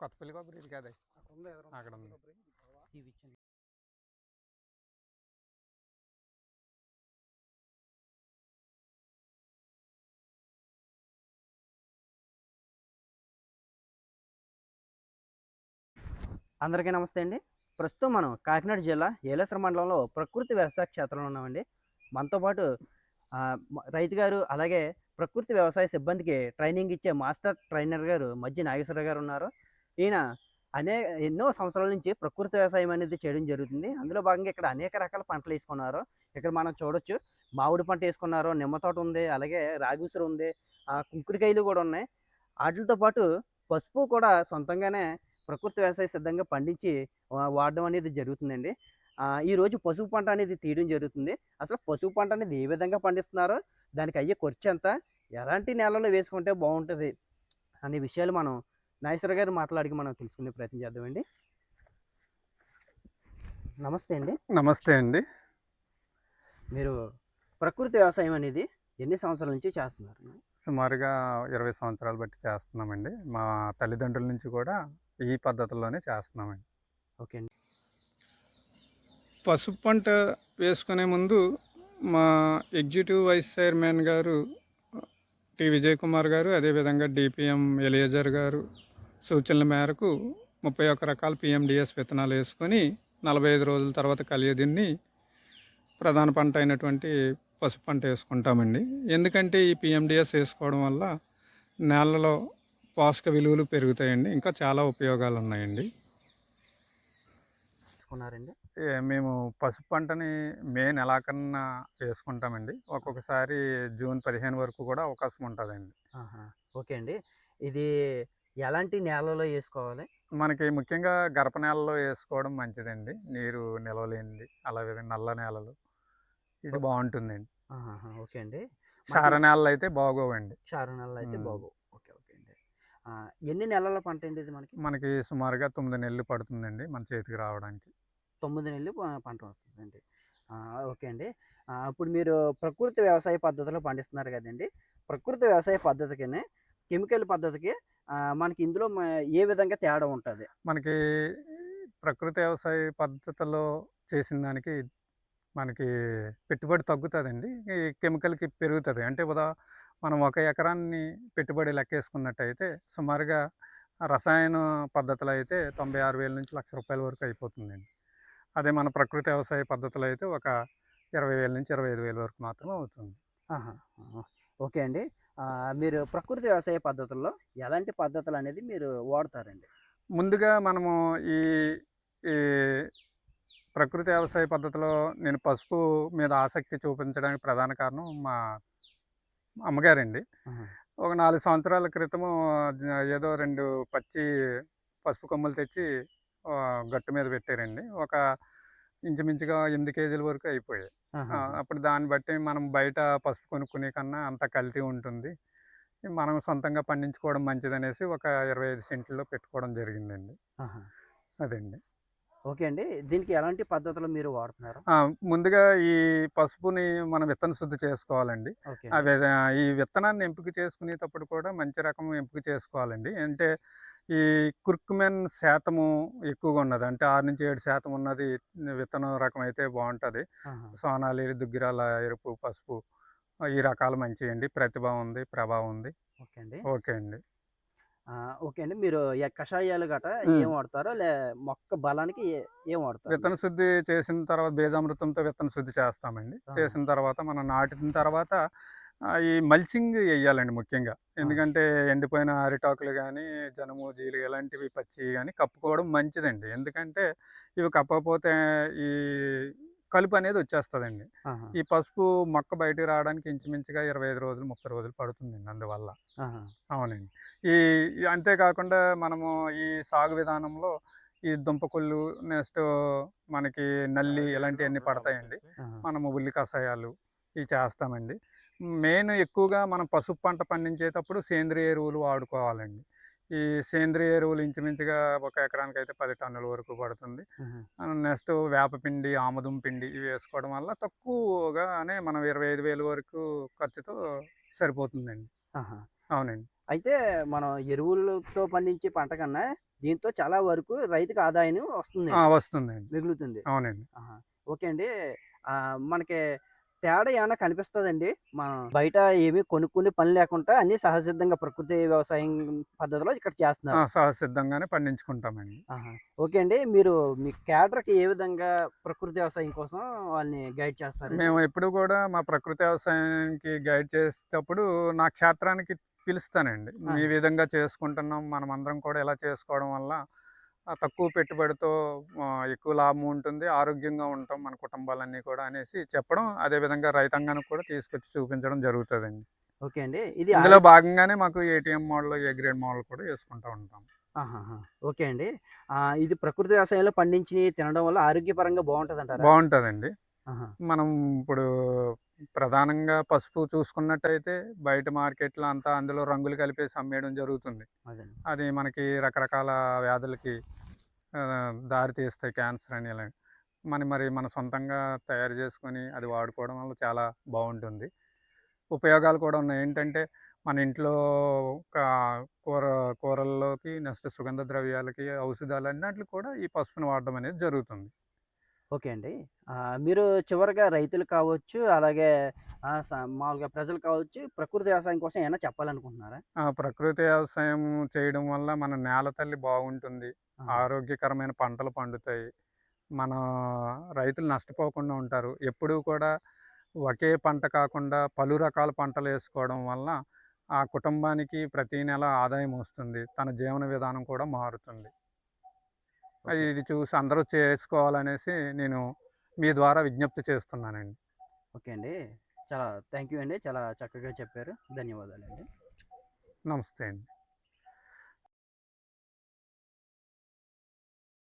కొత్తపల్లి కొబ్బరి ఇది కాదు. అక్కడ ఉంది అందరికీ నమస్తే అండి. ప్రస్తుతం మనం కాకినాడ జిల్లా ఏలేశ్వర మండలంలో ప్రకృతి వ్యవసాయ క్షేత్రంలో ఉన్నామండి. మనతో పాటు రైతు గారు అలాగే ప్రకృతి వ్యవసాయ సిబ్బందికి ట్రైనింగ్ ఇచ్చే మాస్టర్ ట్రైనర్ గారు మధ్య నాగేశ్వర గారు ఉన్నారు. ఈయన అనే ఎన్నో సంవత్సరాల నుంచి ప్రకృతి వ్యవసాయం అనేది చేయడం జరుగుతుంది. అందులో భాగంగా ఇక్కడ అనేక రకాల పంటలు వేసుకున్నారు. ఇక్కడ మనం చూడొచ్చు మామిడి పంట వేసుకున్నారు నిమ్మ తోట ఉంది అలాగే రాగి ఉంది కుంకుడికాయలు కూడా ఉన్నాయి. వాటితో పాటు పసుపు కూడా సొంతంగానే ప్రకృతి వ్యవసాయ సిద్ధంగా పండించి వాడడం అనేది జరుగుతుందండి. ఈరోజు పసుపు పంట అనేది తీయడం జరుగుతుంది. అసలు పసుపు పంట అనేది ఏ విధంగా పండిస్తున్నారో? దానికి అయ్యే ఖర్చు ఎంత? ఎలాంటి నేలలో వేసుకుంటే బాగుంటుంది? అనే విషయాలు మనం నాగేశ్వర గారు మాట్లాడికి మనం తెలుసుకునే ప్రయత్నం చేద్దామండి. నమస్తే అండి. నమస్తే అండి. మీరు ప్రకృతి వ్యవసాయం అనేది ఎన్ని సంవత్సరాల నుంచి చేస్తున్నారు? సుమారుగా ఇరవై సంవత్సరాలు బట్టి చేస్తున్నామండి. మా తల్లిదండ్రుల నుంచి కూడా ఈ పద్ధతిలోనే చేస్తున్నామండి. ఓకే అండి. పసుపు పంట వేసుకునే ముందు మా ఎగ్జిక్యూటివ్ వైస్ చైర్మన్ గారు టి విజయ్ కుమార్ గారు అదేవిధంగా డిపిఎం ఎలియజర్ గారు సూచనల మేరకు ముప్పై ఒక్క రకాల పిఎండిఎస్ విత్తనాలు వేసుకొని నలభై ఐదు రోజుల తర్వాత కలియదిన్ని ప్రధాన పంట అయినటువంటి పసుపు పంట వేసుకుంటామండి. ఎందుకంటే ఈ పిఎండిఎస్ వేసుకోవడం వల్ల నేలలో పోషక విలువలు పెరుగుతాయండి. ఇంకా చాలా ఉపయోగాలు ఉన్నాయండి. మేము పసుపు పంటని మే నెలాకన్నా వేసుకుంటామండి. ఒక్కొక్కసారి జూన్ పదిహేను వరకు కూడా అవకాశం ఉంటుందండి. ఓకే అండి. ఇది ఎలాంటి నేలలో వేసుకోవాలి మనకి ముఖ్యంగా గరప నేలలో వేసుకోవడం మంచిదండి. నీరు నిలవలేనిది. అలాగే నల్ల నేలలు. ఇది బాగుంటుందండి. ఓకే అండి. క్షార నేలలు అయితే బాగోవండి. చారు నెలలు అయితే మ్మ్. బాగు ఓకే ఓకే అండి. ఎన్ని నెలల పంట అండి ఇది మనకి? మనకి సుమారుగా తొమ్మిది నెలలు పడుతుందండి మన చేతికి రావడానికి. తొమ్మిది నెలలు పంట వస్తుందండి. ఓకే అండి. ఇప్పుడు మీరు ప్రకృతి వ్యవసాయ పద్ధతిలో పండిస్తున్నారు కదండి. ప్రకృతి వ్యవసాయ పద్ధతికి కెమికల్ పద్ధతికి మనకి ఇందులో ఏ విధంగా తేడా ఉంటుంది? మనకి ప్రకృతి వ్యవసాయ పద్ధతిలో చేసిన దానికి మనకి పెట్టుబడి తగ్గుతుందండి. ఈ కెమికల్కి పెరుగుతుంది. అంటే ఉదా మనం ఒక ఎకరాన్ని పెట్టుబడి లెక్కేసుకున్నట్టయితే సుమారుగా రసాయన పద్ధతిలో అయితే తొంభై ఆరు వేల నుంచి లక్ష రూపాయల వరకు అయిపోతుందండి. అదే మన ప్రకృతి వ్యవసాయ పద్ధతిలో అయితే ఒక ఇరవై వేల నుంచి ఇరవై ఐదు వేల వరకు మాత్రమే అవుతుంది. ఓకే అండి. మీరు ప్రకృతి వ్యవసాయ పద్ధతుల్లో ఎలాంటి పద్ధతులు అనేది మీరు వాడతారండి? ముందుగా మనము ఈ ఈ ప్రకృతి వ్యవసాయ పద్ధతిలో నేను పసుపు మీద ఆసక్తి చూపించడానికి ప్రధాన కారణం మా అమ్మగారండి. ఒక నాలుగు సంవత్సరాల క్రితము జ- ఏదో రెండు పచ్చి పసుపు కొమ్మలు తెచ్చి గట్టు మీద పెట్టారండి. ఒక ఇంచుమించుగా ఎనిమిది కేజీల వరకు అయిపోయాయి. అప్పుడు దాన్ని బట్టి మనం బయట పసుపు కొనుక్కునే కన్నా అంత కల్తీ ఉంటుంది. మనం సొంతంగా పండించుకోవడం మంచిదనేసి ఒక ఇరవై ఐదు సెంట్లలో పెట్టుకోవడం జరిగిందండి. అదండి. ఓకే అండి. దీనికి ఎలాంటి పద్ధతులు మీరు వాడుతున్నారు? ముందుగా ఈ పసుపుని మనం విత్తన శుద్ధి చేసుకోవాలండి. ఈ విత్తనాన్ని ఎంపిక చేసుకునేటప్పుడు కూడా మంచి రకం ఎంపిక చేసుకోవాలండి. అంటే ఈ కుర్కుమెన్ శాతము ఎక్కువగా ఉన్నది. అంటే ఆరు నుంచి ఏడు శాతం ఉన్నది విత్తనం రకం అయితే బాగుంటుంది. సోనాలి దుగ్గిరాల ఎరుపు పసుపు ఈ రకాలు మంచివి అండి. ప్రతిభ ఉంది ప్రభావం ఉంది. ఓకే అండి. ఓకే అండి. ఓకే అండి. మీరు కషాయాలు గట. ఏం వాడతారో లే మొక్క బలానికి ఏ- వాడతారు? విత్తన శుద్ధి చేసిన తర్వాత బీజామృతంతో విత్తన శుద్ధి చేస్తామండి. చేసిన తర్వాత మనం నాటిన తర్వాత ఈ మల్చింగ్ వేయాలండి ముఖ్యంగా. ఎందుకంటే ఎండిపోయిన అరిటాకులు కానీ జనుము జీలు ఇలాంటివి పచ్చి కానీ కప్పుకోవడం మంచిదండి. ఎందుకంటే ఇవి కప్పకపోతే ఈ కలుపు అనేది వచ్చేస్తుందండి. ఈ పసుపు మొక్క బయటికి రావడానికి ఇంచుమించుగా ఇరవై ఐదు రోజులు ముప్పై రోజులు పడుతుందండి అందువల్ల. అవునండి. ఈ అంతేకాకుండా మనము ఈ సాగు విధానంలో ఈ దుంపకొల్లు నెక్స్ట్ మనకి నల్లి ఇలాంటివన్నీ పడతాయండి. మనము ఉల్లి కషాయాలు ఇవి చేస్తామండి. మెయిన్ ఎక్కువగా మనం పసుపు పంట పండించేటప్పుడు సేంద్రియ ఎరువులు వాడుకోవాలండి. ఈ సేంద్రియ ఎరువులు ఇంచుమించుగా ఒక ఎకరానికి అయితే పది టన్నుల వరకు పడుతుంది. నెక్స్ట్ వేపపిండి ఆముదం పిండి ఇవి వేసుకోవడం వల్ల తక్కువగానే మనం ఇరవై ఐదు వేల వరకు ఖర్చుతో సరిపోతుందండి. అవునండి. అయితే మనం ఎరువులతో పండించే పంట కన్నా దీంతో చాలా వరకు రైతుకు ఆదాయం వస్తుంది ఆ, వస్తుందండి. మిగులుతుంది. అవునండి. ఓకే అండి. మనకి తేడా ఏమైనా కనిపిస్తుందండి? మనం బయట ఏమీ కొనుక్కునే పని లేకుండా అన్ని సహజసిద్ధంగా ప్రకృతి వ్యవసాయం పద్ధతిలో ఇక్కడ చేస్తున్నారు. సహసిద్ధంగానే పండించుకుంటామండి. ఓకే అండి. మీరు మీ క్యాడర్కి ఏ విధంగా ప్రకృతి వ్యవసాయం కోసం వాళ్ళని గైడ్ చేస్తారు? మేము ఎప్పుడు కూడా మా ప్రకృతి వ్యవసాయానికి గైడ్ చేసేటప్పుడు నా క్షేత్రానికి పిలుస్తానండి. ఈ విధంగా చేసుకుంటున్నాం. మనం అందరం కూడా ఇలా చేసుకోవడం వల్ల తక్కువ పెట్టుబడితో ఎక్కువ లాభం ఉంటుంది ఆరోగ్యంగా ఉంటాం మన కుటుంబాలన్నీ కూడా అనేసి చెప్పడం అదే విధంగా రైతాంగానికి కూడా తీసుకొచ్చి చూపించడం జరుగుతుందండి. ఓకే అండి. ఇది ఇందులో భాగంగానే మాకు ATM model A grade model కూడా వేసుకుంటూ ఉంటాం. ఓకే అండి. ఇది ప్రకృతి వ్యవసాయంలో పండించి తినడం వల్ల ఆరోగ్యపరంగా బాగుంటుంది అంటారా బాగుంటుందండి. మనం ఇప్పుడు ప్రధానంగా పసుపు చూసుకున్నట్టయితే బయట మార్కెట్లో అంతా అందులో రంగులు కలిపేసి అమ్మేయడం జరుగుతుంది. అదే మనకి రకరకాల వ్యాధులకి దారి తీస్తాయి క్యాన్సర్ అని ఇలా. మన మరి మన సొంతంగా తయారు చేసుకొని అది వాడుకోవడం వల్ల చాలా బాగుంటుంది. ఉపయోగాలు కూడా ఉన్నాయి. ఏంటంటే మన ఇంట్లో కూర కూరల్లోకి నెక్స్ట్ సుగంధ ద్రవ్యాలకి ఔషధాలు అన్నింటికి కూడా ఈ పసుపుని వాడడం అనేది జరుగుతుంది. ఓకే అండి. మీరు చివరిగా రైతులు కావచ్చు అలాగే మామూలుగా ప్రజలు కావచ్చు ప్రకృతి వ్యవసాయం కోసం ఏమైనా చెప్పాలనుకుంటున్నారా? ఆ, ప్రకృతి వ్యవసాయం చేయడం వల్ల మన నేల తల్లి బాగుంటుంది. ఆరోగ్యకరమైన పంటలు పండుతాయి. మన రైతులు నష్టపోకుండా ఉంటారు. ఎప్పుడూ కూడా ఒకే పంట కాకుండా పలు రకాల పంటలు వేసుకోవడం వల్ల ఆ కుటుంబానికి ప్రతి నెల ఆదాయం వస్తుంది. తన జీవన విధానం కూడా మారుతుంది. ఇది చూసి అందరూ చేసుకోవాలనేసి నేను మీ ద్వారా విజ్ఞప్తి చేస్తున్నానండి. ఓకే అండి. చాలా థ్యాంక్ యూ అండి. చాలా చక్కగా చెప్పారు. ధన్యవాదాలు అండి నమస్తే అండి.